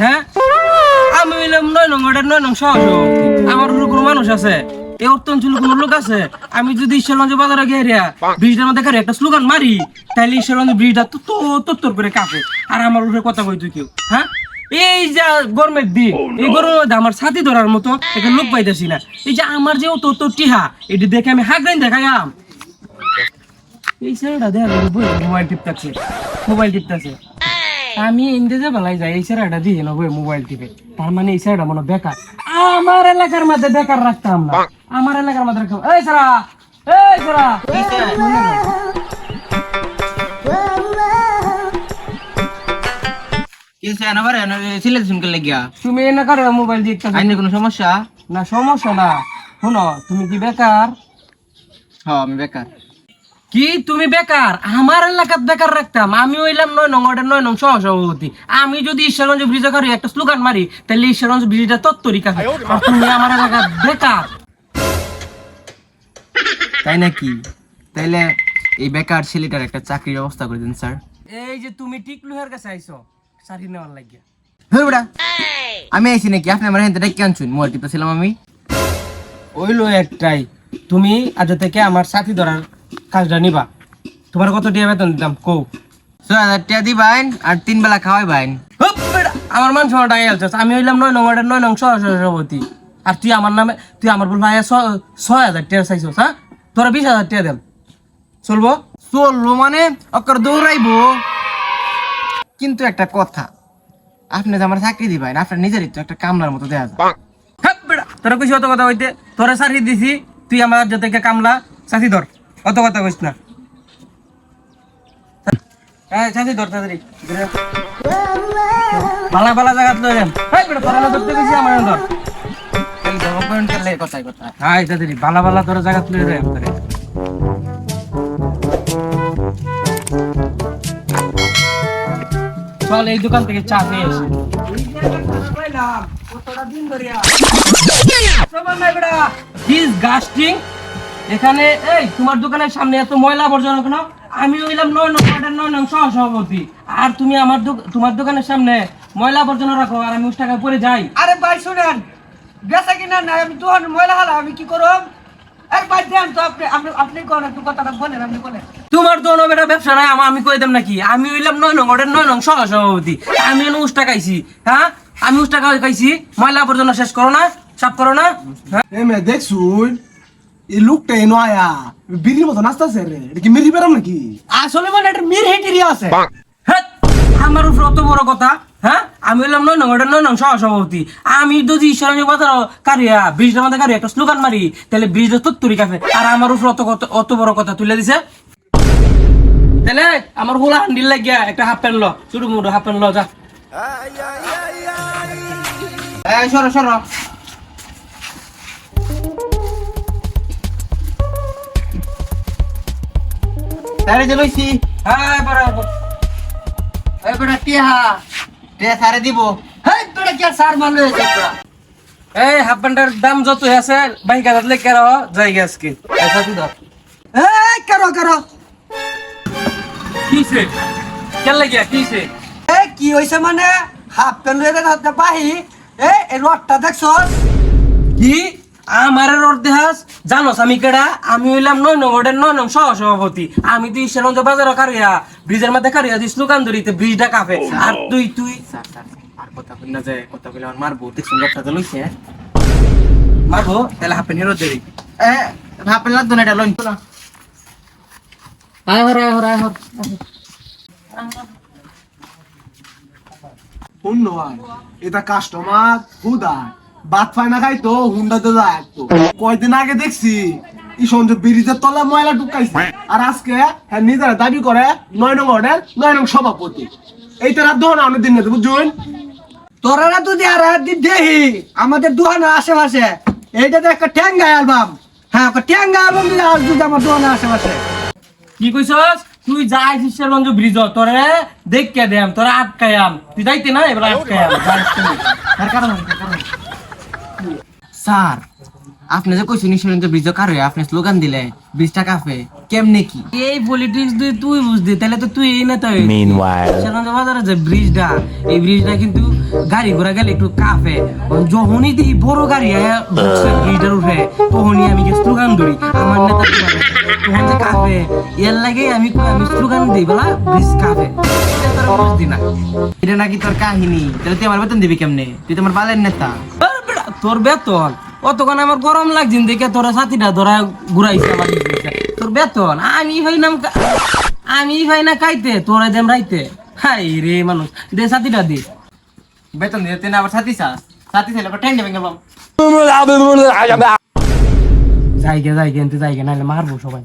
হ্যাঁ? আমি হইলাম নয় নং নয় নং সহজ আমার উপরে কোনো মানুষ আছে। এই অত্যঞ্চল কোনো লোক আছে। আমি যদি ঈশ্বরগঞ্জ বাজারে ব্রিজটার মধ্যে কারি একটা স্লোগান মারি তাহলে ঈশ্বরগঞ্জ ব্রিজটা তো তোর করে কাঁপে। আর আমার উপরে কথা কই তুই কেউ হ্যাঁ? এই যে গরমের দিন এই গরমের মধ্যে আমার ছাতি ধরার মতো একটা লোক পাইতেছি না। এই যে আমার যে তো তো টিহা এটি দেখে আমি হাগরাইন দেখাইলাম এই ছেলেটা দেখ মোবাইল টিপতেছে মোবাইল টিপতেছে। আমি ইন্ডিয়াতে বেলায় যাই এই ছেলেটা দিয়ে নেব মোবাইল টিপে। তার মানে এই ছেলেটা মনে বেকার। আমার এলাকার মধ্যে বেকার রাখতাম না। আমার এলাকার মধ্যে রাখতাম। এই সারা এই সারা তুমি এনে কারও মোবাইল দিতে কোনো সমস্যা? না সমস্যা না। শোনো তুমি কি বেকার? হ্যাঁ আমি বেকার। কি তুমি বেকার? আমার এলাকাত বেকার রাখতাম। আমি হইলাম নয় নং ওটা নয় নং সহ সভাপতি আমি যদি ঈশ্বরগঞ্জ ব্রিজে করি একটা স্লোগান মারি তাহলে ঈশ্বরগঞ্জ ব্রিজটা তত্তরি কাছে আর তুমি আমার এলাকাত বেকার। তাই নাকি? তাইলে এই বেকার ছেলেটার একটা চাকরির ব্যবস্থা করে দিন স্যার। এই যে তুমি টিকলুহের কাছে আইছো চাকরি নেওয়ার লাগিয়া। হ্যাঁ বেটা। আমি আইছি নাকি? আপনি আমার হেনতে ডেকে আনছুন? মোবাইল টিপতেছিলাম আমি। ওইলো একটাই। তুমি আজ থেকে আমার সাথী ধরার কাজটা নিবা। তোমার কত টাকা বেতন দিতাম? কৌ ছয় হাজার দিবাইন আর তিন বেলা খাওয়াই বাইন। আমার মান সময় টাকা গেলছস আমি হইলাম নয় নং ওয়ার্ডের নয় নং আর তুই আমার নামে তুই আমার বল ভাই ছয় হাজার টাকা চাইছস হ্যাঁ তোরা বিশ হাজার টাকা দেন। চলবো? চলল মানে? অকর দৌড়াইবো। কিন্তু একটা কথা। আপনি যে আমার চাকরি দিবেন আপনার নিজেরই তো একটা কামলার মতো দেয়া যায়। তোরা কইছি অত কথা হইতে তোরা চাকরি দিছি তুই আমার থেকে কামলা। চাষি ধর। অত কথা কইস না। হ্যাঁ ধর তাড়াতাড়ি। হ্যাঁ বেটা ধরতে আমার এই করলে কথাই কথা। তাড়াতাড়ি তোরে চল এই দোকান থেকে চা খেয়ে আসি। এখানে এই তোমার দোকানের সামনে এত ময়লা আবর্জনা কেন? আমি হইলাম নয় নং ওয়ার্ডের নয় নং সহ সভাপতি আর তুমি আমার তোমার দোকানের সামনে ময়লা আবর্জনা রাখো আর আমি উস টাকায় পরে যাই। আরে ভাই শুনেন বেচা কিনা নাই? আমি দোকান ময়লা হালা আমি কি করব এক ভাই দেন তো আপনি আপনি আপনি কোন একটু কথাটা বলেন আপনি বলেন। তোমার তো বেটা ব্যবসা নাই আমা- আমি কই দেম নাকি? আমি হইলাম নয় নং ওয়ার্ডের নয় নং সহ সভাপতি আমি এনে টাকা খাইছি হ্যাঁ? আমি উস টাকা খাইছি ময়লা আবর্জনা শেষ করো না সাফ করো না হ্যাঁ? এই লোকটা এনো আয়া বিড়ির মতো নাচতেছে রে। এটা কি মিরি বেরাম নাকি? আসলে মানে একটা মির হেটিরি আছে। হ্যাঁ, আমার উপর অত বড় কথা হ্যাঁ? আমি হইলাম নয় নং ওটা নয় নং সহ আমি যদি ঈশ্বরঞ্জ বাজার কারিয়া ব্রিজের মধ্যে কারিয়া একটা স্লোগান মারি তাহলে ব্রিজটা তত্তরি কাছে আর আমার উপর অত অত বড় কথা তুলে দিছে। তাহলে আমার হোলা হান্ডিল লাগিয়া একটা হাফ প্যান্ট ল ছোট মোটো হাফ প্যান্ট ল যা। সরো সরো। তারে যে লইছি। হ্যাঁ বরাবর। এই বেটা টিহা টিহা সারে দিব। হেই তোরা কি আর সার মারলে তোরা এই হাফ প্যান্টের দাম যত আছে বাইক হাজার লেগে রাহ জায়গা আজকে। এসা তুই ধর। এই করো করো। কিসে কেন লাগিয়া কিসে এই কি হইছে মানে? হাফ প্যান্ট লয়ে হাতে বাহি। এই এই রডটা দেখছস? কি? আমার রোড দেহাস জানোস আমি কেডা? আমি হইলাম নয় নং ওটার নয় নং সহ সভাপতি আমি তুই সেরঞ্জ বাজার কারিয়া ব্রিজের মধ্যে কারিয়া তুই স্লোগান ধরিতে ব্রিজটা কাঁপে। আর তুই তুই? আর কথা কই না যায় কথা কইলে আমার মারবো। দেখছুন ব্যবসা তো লইছে মারবো তাহলে হাফ প্যান্ট হিরো দেরি এ হাফ প্যান্ট লাগতো না এটা লইন। না আয় হর আয় হর আয় হর শুন এটা কাস্টমার হুদা। বাত পায় না খাই তো হুন্ডাতে যায় তো কয়দিন আগে দেখছি এই ব্রিজের তলা ময়লা ঢুকাইছে। আর আজকে হ্যাঁ নিজেরা দাবি করে নয় নং অর্ডার নয় নং সভাপতি। এইটা রাত দোহন অনেক দিন বুঝুন। তোরা আর দেহি। আমাদের দোকানের আশেপাশে। এইটাতে একটা ট্যাঙ্গা অ্যালবাম। হ্যাঁ একটা ট্যাঙ্গা অ্যালবাম দিলে আর যদি আমার দোকানের আশেপাশে। কি কইছস? তুই যাই সেরঞ্জ ব্রিজ তোরে দেখ কে দেম তোরা আটকায়াম। তুই যাইতে না এবার আটকায়াম। যাইস তুই। তার কারণ তার কারণ স্যার আপনি যে কইছেন ব্রিজ কার হয়ে? আপনি স্লোগান দিলে ব্রিজটা কাফে কেমনে কি? এই পলিটিক্স তুই তুই বুঝদি তাহলে তো তুই এই নেতা সেরঞ্জ বাজারে যে ব্রিজটা এই ব্রিজটা কিন্তু গাড়ি ঘোড়া গেলে একটু কাঁপে। যখনই দেখি বড় গাড়ি উঠে তখনই আমি স্লোগান ধরি। আমার নেতা তখন যে কাঁপে। এর লাগে আমি কই আমি স্লোগান দিই বলা ব্রিজ কাঁপে। এটা তোরা বুঝতি না। এটা নাকি তোর কাহিনী। তাহলে তুই আমার বেতন দিবি কেমনে? তুই তো আমার বালের নেতা। তোর বেতন। অতক্ষণ আমার গরম লাগছে দেখে তোরা সাথীটা ধরা ঘুরাইছে আমার তোর বেতন আমি ভাই নাম আমি ভাই না খাইতে তোরা দেম রাইতে। হাই রে মানুষ দে সাথীটা দে। বেতন দিতে তুই না আবার সাথী চাস? সাথী চাইলে আবার ঠ্যাঙ্গে ভেঙে পাম যাইগে যাইগে এনতে যাইগে নাহলে মারবো সবাই।